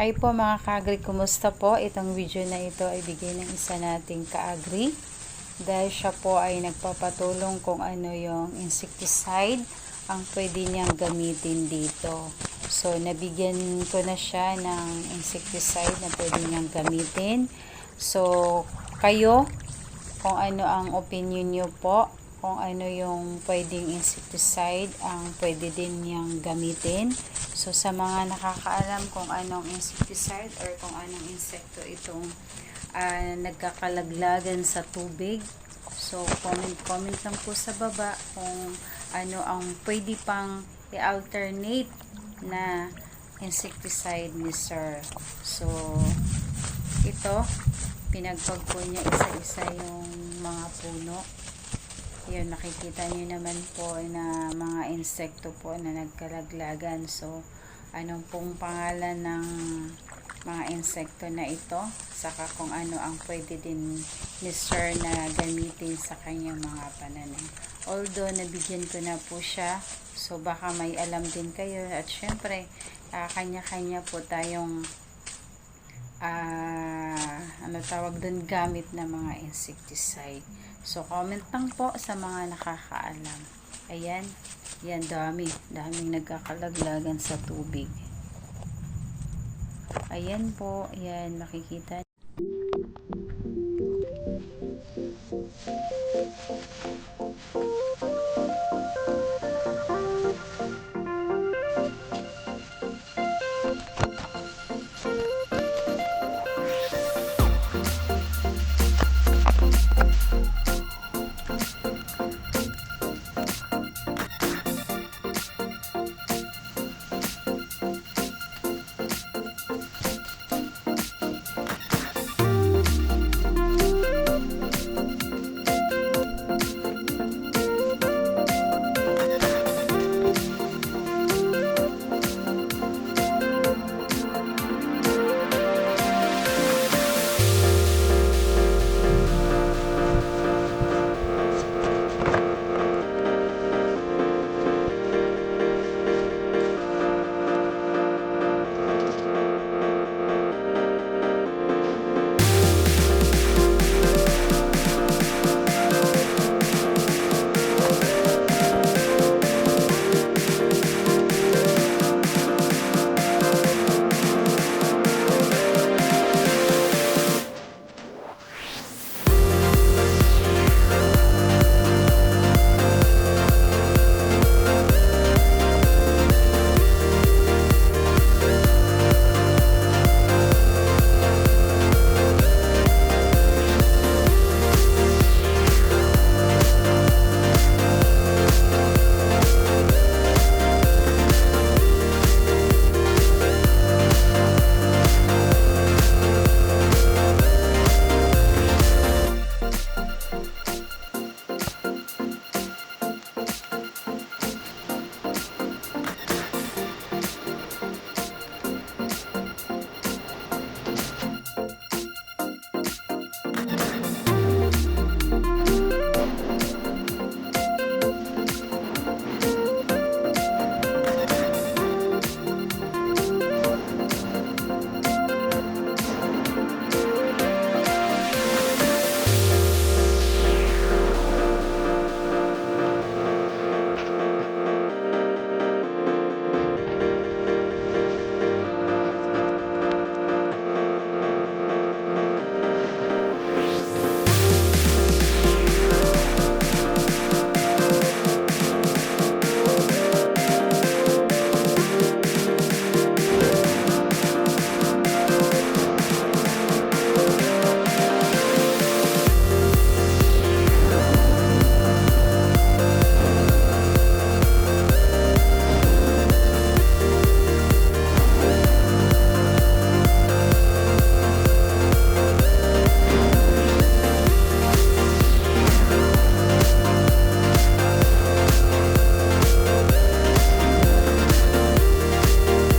Hi po mga kaagri, kumusta po? Itong video na ito ay bigay ng isa nating kaagri dahil siya po ay nagpapatulong kung ano yung insecticide ang pwede niyang gamitin dito. So, nabigyan ko na siya ng insecticide na pwede niyang gamitin. So, kayo, kung ano ang opinion niyo po, kung ano yung pwedeng insecticide ang pwede din niyang gamitin. So, sa mga nakakaalam kung anong insecticide or kung anong insekto itong ah, nagkakalaglagan sa tubig. So, comment-comment lang po sa baba kung ano ang pwede pang i-alternate na insecticide ni Sir. So, ito, pinagpag po niya isa-isa yung mga puno. Yun, nakikita niyo naman po na mga insekto po na nagkalaglagan. So, anong pong pangalan ng mga insekto na ito? Saka kung ano ang pwede din ni Sir na gamitin sa kanyang mga pananim. Although, nabigyan ko na po siya. So, baka may alam din kayo. At syempre, ah, kanya-kanya po tayong ah, ano tawag doon gamit na mga insecticide. So, comment lang po sa mga nakakaalam. Ayan. Yan, dami. Daming nagkakalaglagan sa tubig. Ayan po. Yan, makikita.